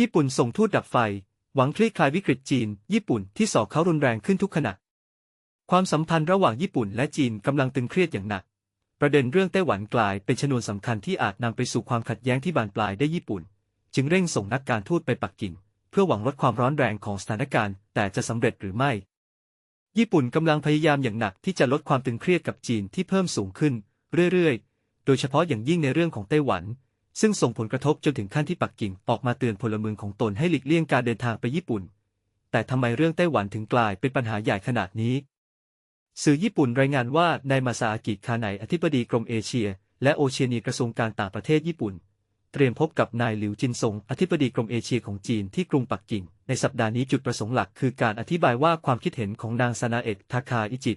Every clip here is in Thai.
ญี่ปุ่นส่งทูตดับไฟ หวังคลี่คลายวิกฤตจีน ญี่ปุ่นที่สอกเขารุนแรงขึ้นทุกขณะ ความสัมพันธ์ระหว่างญี่ปุ่นและจีนกำลังตึงเครียดอย่างหนัก ประเด็นเรื่องไต้หวันกลายเป็นชนวนสำคัญที่อาจนำไปสู่ความขัดแย้งที่บานปลายได้ญี่ปุ่น จึงเร่งส่งนักการทูตไปปักกิ่ง เพื่อหวังลดความร้อนแรงของสถานการณ์ แต่จะสำเร็จหรือไม่ ญี่ปุ่นกำลังพยายามอย่างหนักที่จะลดความตึงเครียดกับจีนที่เพิ่มสูงขึ้น เรื่อยๆ โดยเฉพาะอย่างยิ่งในเรื่องของไต้หวัน ซึ่งส่งผลกระทบจนถึงขั้นที่ปักกิ่งออกมาเตือนพลเมืองของตนให้หลีกเลี่ยงการเดินทางไปญี่ปุ่น แต่ทำไมเรื่องไต้หวันถึงกลายเป็นปัญหาใหญ่ขนาดนี้ สื่อญี่ปุ่นรายงานว่านายมาซาอากิคาไนอธิบดีกรมเอเชีย และโอเชียเนียกระทรวงการต่างประเทศญี่ปุ่น เตรียมพบกับนายหลิวจินซงอธิบดีกรมเอเชียของจีนที่กรุงปักกิ่ง ในสัปดาห์นี้จุดประสงค์หลักคือการอธิบายว่าความคิดเห็นของนางซานาเอะทาคาอิจิ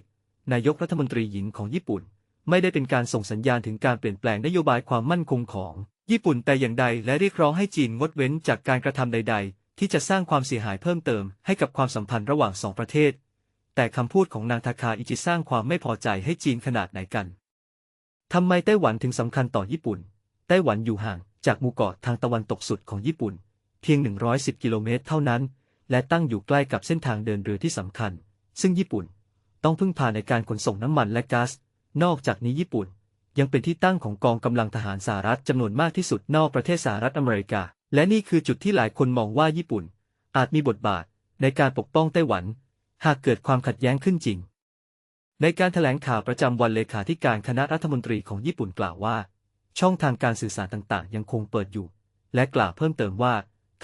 นายกรัฐมนตรีหญิงของญี่ปุ่น ไม่ได้เป็นการส่งสัญญาณถึงการเปลี่ยนแปลงนโยบายความมั่นคงของ ญี่ปุ่นแต่อย่างใดและเรียกร้องให้จีนงดเว้นจากการกระทำใด ๆ ที่จะสร้างความเสียหายเพิ่มเติมให้กับความสัมพันธ์ระหว่างสองประเทศ แต่คำพูดของนางทาคาอิจิสร้างความไม่พอใจให้จีนขนาดไหนกันทำไมไต้หวันถึงสำคัญต่อญี่ปุ่น ไต้หวันอยู่ห่างจากหมู่เกาะทางตะวันตกสุดของญี่ปุ่น เพียง 110 กิโลเมตรเท่านั้น และตั้งอยู่ใกล้กับเส้นทางเดินเรือที่สำคัญ ซึ่งญี่ปุ่นต้องพึ่งพาในการขนส่งน้ำมันและก๊าซนอกจากนี้ญี่ปุ่น ยังเป็นที่ตั้งของกองกำลังทหารสหรัฐจำนวนมากที่สุดนอกประเทศสหรัฐอเมริกา และนี่คือจุดที่หลายคนมองว่าญี่ปุ่น อาจมีบทบาทในการปกป้องไต้หวัน หากเกิดความขัดแย้งขึ้นจริง ในการแถลงข่าวประจำวันเลขาธิการคณะรัฐมนตรีของญี่ปุ่นกล่าวว่า ช่องทางการสื่อสารต่างๆ ยังคงเปิดอยู่ และกล่าวเพิ่มเติมว่า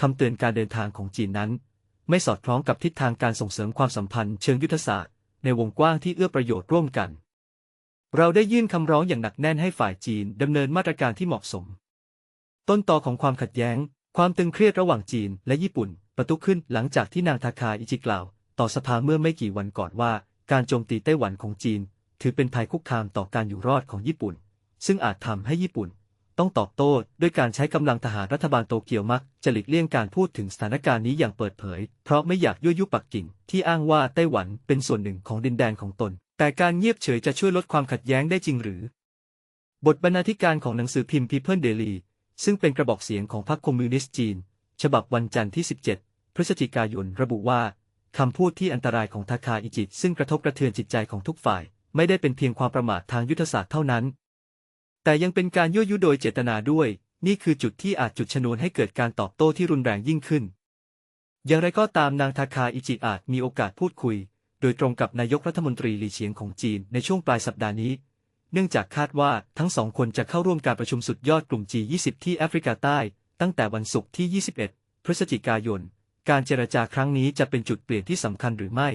คำเตือนการเดินทางของจีนนั้น ไม่สอดคล้องกับทิศทางการส่งเสริมความสัมพันธ์เชิงยุทธศาสตร์ ในวงกว้างที่เอื้อประโยชน์ร่วมกัน เราได้ยื่นคำร้องอย่างหนักแน่นให้ฝ่ายจีนดำเนินมาตรการที่เหมาะสม ต้นตอของความขัดแย้ง ความตึงเครียดระหว่างจีนและญี่ปุ่น ประทุขึ้นหลังจากที่นางทาคาอิจิกล่าว ต่อสภาเมื่อไม่กี่วันก่อนว่า การโจมตีไต้หวันของจีน ถือเป็นภัยคุกคามต่อการอยู่รอดของญี่ปุ่น ซึ่งอาจทำให้ญี่ปุ่น ต้องตอบโต้ด้วยการใช้กำลังทหารรัฐบาลโตเกียวมักจะหลีกเลี่ยงการพูดถึงสถานการณ์นี้อย่างเปิดเผย เพราะไม่อยากยั่วยุปักกิ่งที่อ้างว่าไต้หวันเป็นส่วนหนึ่งของดินแดนของตน แต่การเงียบเฉยจะช่วยลดความขัดแย้งได้จริงหรือ บทบรรณาธิการของหนังสือพิมพ์ People Daily ซึ่งเป็นกระบอกเสียงของพรรคคอมมิวนิสต์จีน ฉบับวันจันทร์ที่ 17 พฤศจิกายนระบุว่าคำพูดที่อันตรายของทาคาอิจิซึ่งกระทบกระเทือนจิตใจของทุกฝ่าย ไม่ได้เป็นเพียงความประมาททางยุทธศาสตร์เท่านั้น แต่ยังเป็นการยั่วยุโดยเจตนาด้วย นี่คือจุดที่อาจจุดชนวนให้เกิดการตอบโต้ที่รุนแรงยิ่งขึ้น อย่างไรก็ตามนางทาคาอิจิอาจมีโอกาสพูดคุย โดยตรงกับนายกรัฐมนตรีหลี่เฉียงของจีนในช่วงปลายสัปดาห์นี้ เนื่องจากคาดว่าทั้งสองคนจะเข้าร่วมการประชุมสุดยอดกลุ่ม G20 ที่แอฟริกาใต้ ตั้งแต่วันศุกร์ที่ 21 พฤศจิกายน การเจรจาครั้งนี้จะเป็นจุดเปลี่ยนที่สำคัญหรือไม่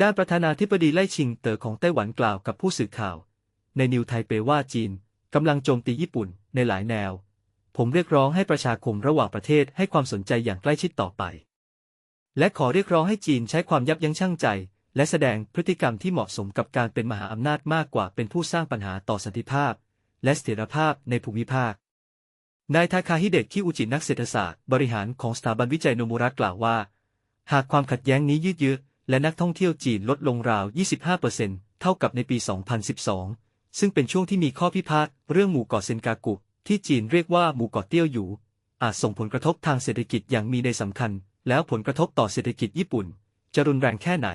ด้านประธานาธิบดีไล่ชิงเต๋อของไต้หวันกล่าวกับผู้สื่อข่าว ในนิวไทเปว่าจีนกำลังโจมตีญี่ปุ่นในหลายแนว ผมเรียกร้องให้ประชาคมระหว่างประเทศให้ความสนใจอย่างใกล้ชิดต่อไป และขอเรียกร้องให้จีนใช้ความยับยั้งชั่งใจ และแสดงพฤติกรรมที่เหมาะสมกับการเป็นมหาอำนาจมากกว่าเป็นผู้สร้างปัญหาต่อสันติภาพ และเสถียรภาพในภูมิภาค นายทาคาฮิเดะคิอุจินักเศรษฐศาสตร์ บริหารของสถาบันวิจัยโนมุระกล่าวว่า หากความขัดแย้งนี้ยืดเยื้อและนักท่องเที่ยวจีนลดลงราว 25%เท่ากับในปี 2012 ซึ่งเป็นช่วงที่มีข้อพิพาทเรื่องหมู่เกาะเซนกากุ ที่จีนเรียกว่าหมู่เกาะเตี้ยวอยู่ อาจส่งผลกระทบทางเศรษฐกิจอย่างมีในสำคัญ แล้วผลกระทบต่อเศรษฐกิจญี่ปุ่น จะรุนแรงแค่ไหน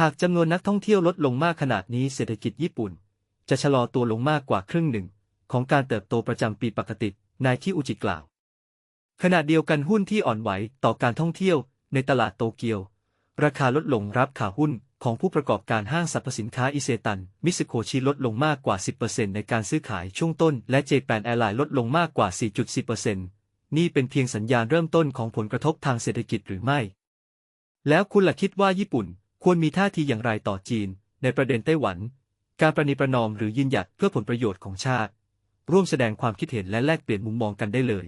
หากจำนวนนักท่องเที่ยวลดลงมากขนาดนี้เศรษฐกิจญี่ปุ่น จะชะลอตัวลงมากกว่าครึ่งหนึ่ง ของการเติบโตประจำปีปกตินายที่อุจิกล่าว ขณะเดียวกันหุ้นที่อ่อนไหวต่อการท่องเที่ยวในตลาดโตเกียว ราคาลดลงรับข่าวหุ้นของผู้ประกอบการห้างสรรพสินค้าอิเซตัน มิสโคชิลดลงมากกว่า 10%ในการซื้อขายช่วงต้น และเจแปนแอร์ไลน์ลดลงมากกว่า4.10% นี่เป็นเพียงสัญญาณเริ่มต้นของผลกระทบทางเศรษฐกิจหรือไม่ แล้วคุณล่ะคิดว่าญี่ปุ่นควรมีท่าทีอย่างไรต่อจีน ในประเด็นไต้หวัน การประนีประนอมหรือยืนหยัดเพื่อผลประโยชน์ของชาติ ร่วมแสดงความคิดเห็นและแลกเปลี่ยนมุมมองกันได้เลย